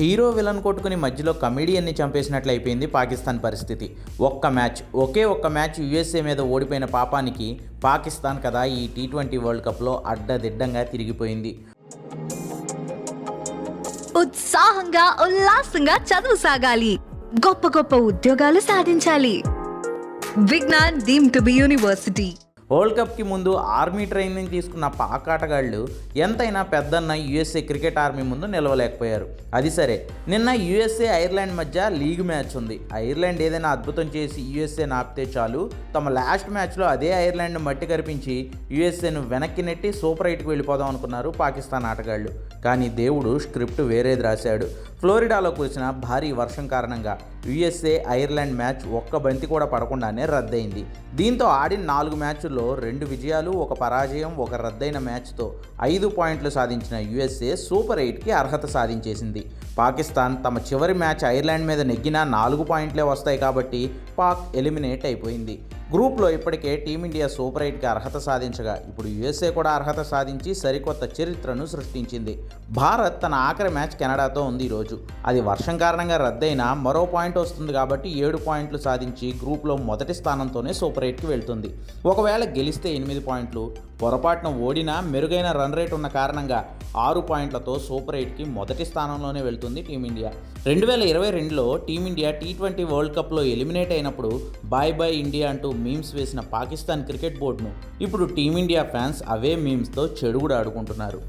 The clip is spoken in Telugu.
హీరో విలన్ కొట్టుకుని మధ్యలో కమెడియన్ని చంపేసినట్లు అయిపోయింది పాకిస్తాన్ పరిస్థితి. ఒక్క మ్యాచ్ ఒకే ఒక్క మ్యాచ్ యుఎస్ఏ మీద ఓడిపోయిన పాపానికి పాకిస్తాన్ కదా ఈ టీ ట్వంటీ వరల్డ్ కప్లో అడ్డదిడ్డంగా తిరిగిపోయింది. ఉత్సాహంగా ఉల్లాసంగా చదువు సాగాలి. గొప్ప గొప్ప ఉద్యోగాలు సాధించాలి. Vignan deem to be university. World కప్కి ముందు ఆర్మీ ట్రైనింగ్ తీసుకున్న పాక్ ఆటగాళ్ళు ఎంతైనా పెద్దన్న యుఎస్ఏ క్రికెట్ ఆర్మీ ముందు నిలవలేకపోయారు. అది సరే. నిన్న యుఎస్ఏ ఐర్లాండ్ మధ్య లీగ్ మ్యాచ్ ఉంది. ఐర్లాండ్ ఏదైనా అద్భుతం చేసి యుఎస్ఏ నాపితే చాలు. తమ లాస్ట్ మ్యాచ్లో అదే ఐర్లాండ్ మట్టి కరిపించి యుఎస్ఏను వెనక్కి నెట్టి సూపర్ ఎయిట్కి వెళ్ళిపోదాం అనుకున్నారు పాకిస్తాన్ ఆటగాళ్ళు కానీ దేవుడు స్క్రిప్ట్ వేరేది రాశాడు. ఫ్లోరిడాలో కురిసిన భారీ వర్షం కారణంగా యుఎస్ఏ ఐర్లాండ్ మ్యాచ్ ఒక్క బంతి కూడా పడకుండానే రద్దయింది. దీంతో ఆడిన నాలుగు మ్యాచ్ల్లో రెండు విజయాలు ఒక పరాజయం ఒక రద్దయిన మ్యాచ్తో ఐదు పాయింట్లు సాధించిన యుఎస్ఏ సూపర్ ఎయిట్కి అర్హత సాధించేసింది. పాకిస్తాన్ తమ చివరి మ్యాచ్ ఐర్లాండ్ మీద నెగ్గినా నాలుగు పాయింట్లే వస్తాయి కాబట్టి పాక్ ఎలిమినేట్ అయిపోయింది. గ్రూప్లో ఇప్పటికే టీమిండియా సూపర్ ఎయిట్కి అర్హత సాధించగా ఇప్పుడు యుఎస్ఏ కూడా అర్హత సాధించి సరికొత్త చరిత్రను సృష్టించింది. భారత్ తన ఆఖరి మ్యాచ్ కెనడాతో ఉంది ఈరోజు. అది వర్షం కారణంగా రద్దయినా మరో పాయింట్ వస్తుంది కాబట్టి ఏడు పాయింట్లు సాధించి గ్రూప్లో మొదటి స్థానంతోనే సూపర్ ఎయిట్కి వెళ్తుంది. ఒకవేళ గెలిస్తే ఎనిమిది పాయింట్లు. పొరపాటున ఓడినా మెరుగైన రన్ రేట్ ఉన్న కారణంగా ఆరు పాయింట్లతో సూపర్ ఎయిట్కి మొదటి స్థానంలోనే వెళ్తుంది టీమిండియా. రెండు వేల ఇరవై రెండులో team India T twenty world కప్లో ఎలిమినేట్ అయినప్పుడు బాయ్ బాయ్ ఇండియా అంటూ మీమ్స్ వేసిన పాకిస్తాన్ క్రికెట్ బోర్డును. ఇప్పుడు టీమిండియా ఫ్యాన్స్ అవే మీమ్స్తో చెడుగుడు ఆడుకుంటున్నారు.